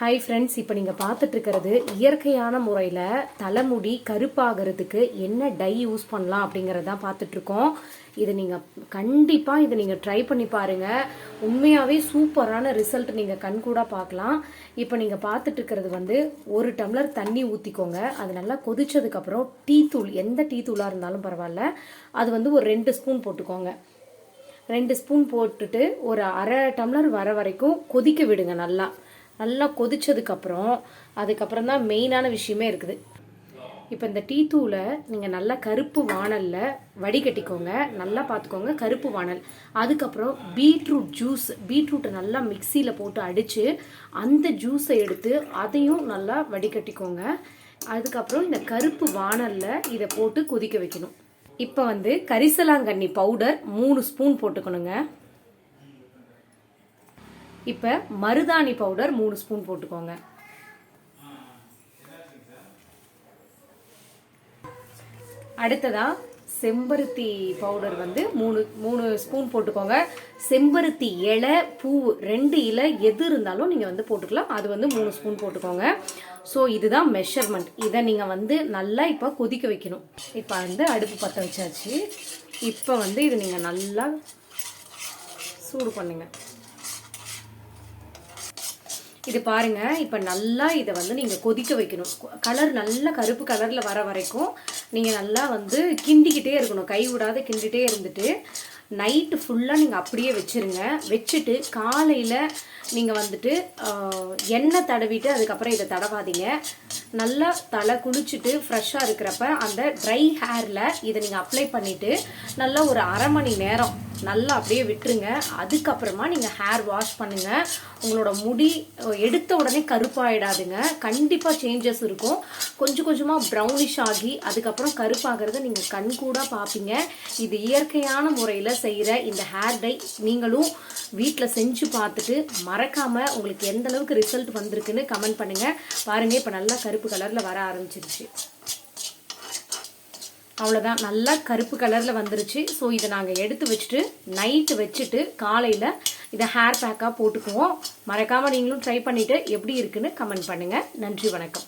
Hi friends இப்போ நீங்கள் பார்த்துட்ருக்கிறது இயற்கையான முறையில் தலைமுடி கருப்பாகிறதுக்கு என்ன டை யூஸ் பண்ணலாம் அப்படிங்கிறதான் பார்த்துட்ருக்கோம் இதை நீங்கள் கண்டிப்பாக இதை நீங்கள் ட்ரை பண்ணி பாருங்கள் உண்மையாகவே சூப்பரான ரிசல்ட் நீங்கள் கண்கூடாக பார்க்கலாம். இப்போ நீங்கள் பார்த்துட்ருக்கிறது வந்து ஒரு டம்ளர் தண்ணி ஊற்றிக்கோங்க அது நல்லா கொதிச்சதுக்கப்புறம் டீ தூள் எந்த டீ தூளாக இருந்தாலும் பரவாயில்ல. அது வந்து ஒரு ரெண்டு ஸ்பூன் போட்டுக்கோங்க. ரெண்டு ஸ்பூன் போட்டுட்டு ஒரு அரை டம்ளர் வர வரைக்கும் கொதிக்க விடுங்க நல்லா. நல்லா கொதிச்சதுக்கப்புறம் அதுக்கப்புறம் தான் மெயினான விஷயமே இருக்குது. இப்போ இந்த டீ தூளை நீங்கள் நல்லா கருப்பு வானலில் வடிகட்டிக்கோங்க. நல்லா பார்த்துக்கோங்க கருப்பு வானல். அதுக்கப்புறம் பீட்ரூட் ஜூஸ் பீட்ரூட்டை நல்லா மிக்சியில் போட்டு அடித்து அந்த ஜூஸை எடுத்து அதையும் நல்லா வடிகட்டிக்கோங்க. அதுக்கப்புறம் இந்த கருப்பு வானலில் இதை போட்டு கொதிக்க வைக்கணும். இப்போ வந்து கரிசலாங்கண்ணி பவுடர் மூணு ஸ்பூன் போட்டுக்கணுங்க. இப்போ மருதாணி பவுடர் மூணு ஸ்பூன் போட்டுக்கோங்க. அடுத்ததாக செம்பருத்தி பவுடர் வந்து மூணு மூணு ஸ்பூன் போட்டுக்கோங்க. செம்பருத்தி இலை பூ ரெண்டு இலை எது இருந்தாலும் நீங்கள் வந்து போட்டுக்கலாம். அது வந்து மூணு ஸ்பூன் போட்டுக்கோங்க. ஸோ இதுதான் மெஷர்மெண்ட் இதை நீங்கள் வந்து நல்லா இப்போ கொதிக்க வைக்கணும். இப்போ வந்து அடுப்பு பற்ற வச்சாச்சு. இப்போ வந்து இது நீங்கள் நல்லா சூடு பண்ணுங்கள் இது பாருங்க இப்போ நல்லா இதை வந்து நீங்கள் கொதிக்க வைக்கணும். கலர் நல்ல கருப்பு கலரில் வர வரைக்கும் நீங்கள் நல்லா வந்து கிண்டிக்கிட்டே இருக்கணும். கை விடாத கிண்டிகிட்டே இருந்துட்டு நைட்டு ஃபுல்லாக நீங்கள் அப்படியே வச்சுருங்க. வச்சுட்டு காலையில் நீங்கள் வந்துட்டு எண்ணெய் தடவிட்டு அதுக்கப்புறம் இதை தடவாதீங்க. நல்லா தலை குளிச்சுட்டு ஃப்ரெஷ்ஷாக இருக்கிறப்ப அந்த ட்ரை ஹேரில் இதை நீங்கள் அப்ளை பண்ணிவிட்டு நல்லா ஒரு அரை மணி நேரம் நல்லா அப்படியே விட்டுருங்க. அதுக்கப்புறமா நீங்கள் ஹேர் வாஷ் பண்ணுங்கள் உங்களோட முடி எடுத்த உடனே கருப்பாயிடாதுங்க. கண்டிப்பாக சேஞ்சஸ் இருக்கும். கொஞ்சம் கொஞ்சமாக ப்ரௌனிஷ் ஆகி அதுக்கப்புறம் கருப்பாகிறத நீங்கள் கண் கூட பார்ப்பீங்க. இது இயற்கையான முறையில் செய்கிற இந்த ஹேர் டை நீங்களும் வீட்டில் செஞ்சு பார்த்துட்டு மறக்காமல் உங்களுக்கு எந்த அளவுக்கு ரிசல்ட் வந்திருக்குன்னு கமெண்ட் பண்ணுங்கள் பாருங்கள் இப்போ நல்லா கருப்பு கலரில் வர ஆரம்பிச்சிருச்சு. அவ்வளோதான் நல்லா கருப்பு கலரில் வந்துருச்சு. ஸோ இதை நாங்கள் எடுத்து வச்சுட்டு நைட்டு வச்சுட்டு காலையில் இதை ஹேர் பேக்காக போட்டுக்குவோம். மறக்காமல் நீங்களும் ட்ரை பண்ணிவிட்டு எப்படி இருக்குன்னு கமெண்ட் பண்ணுங்கள் நன்றி வணக்கம்.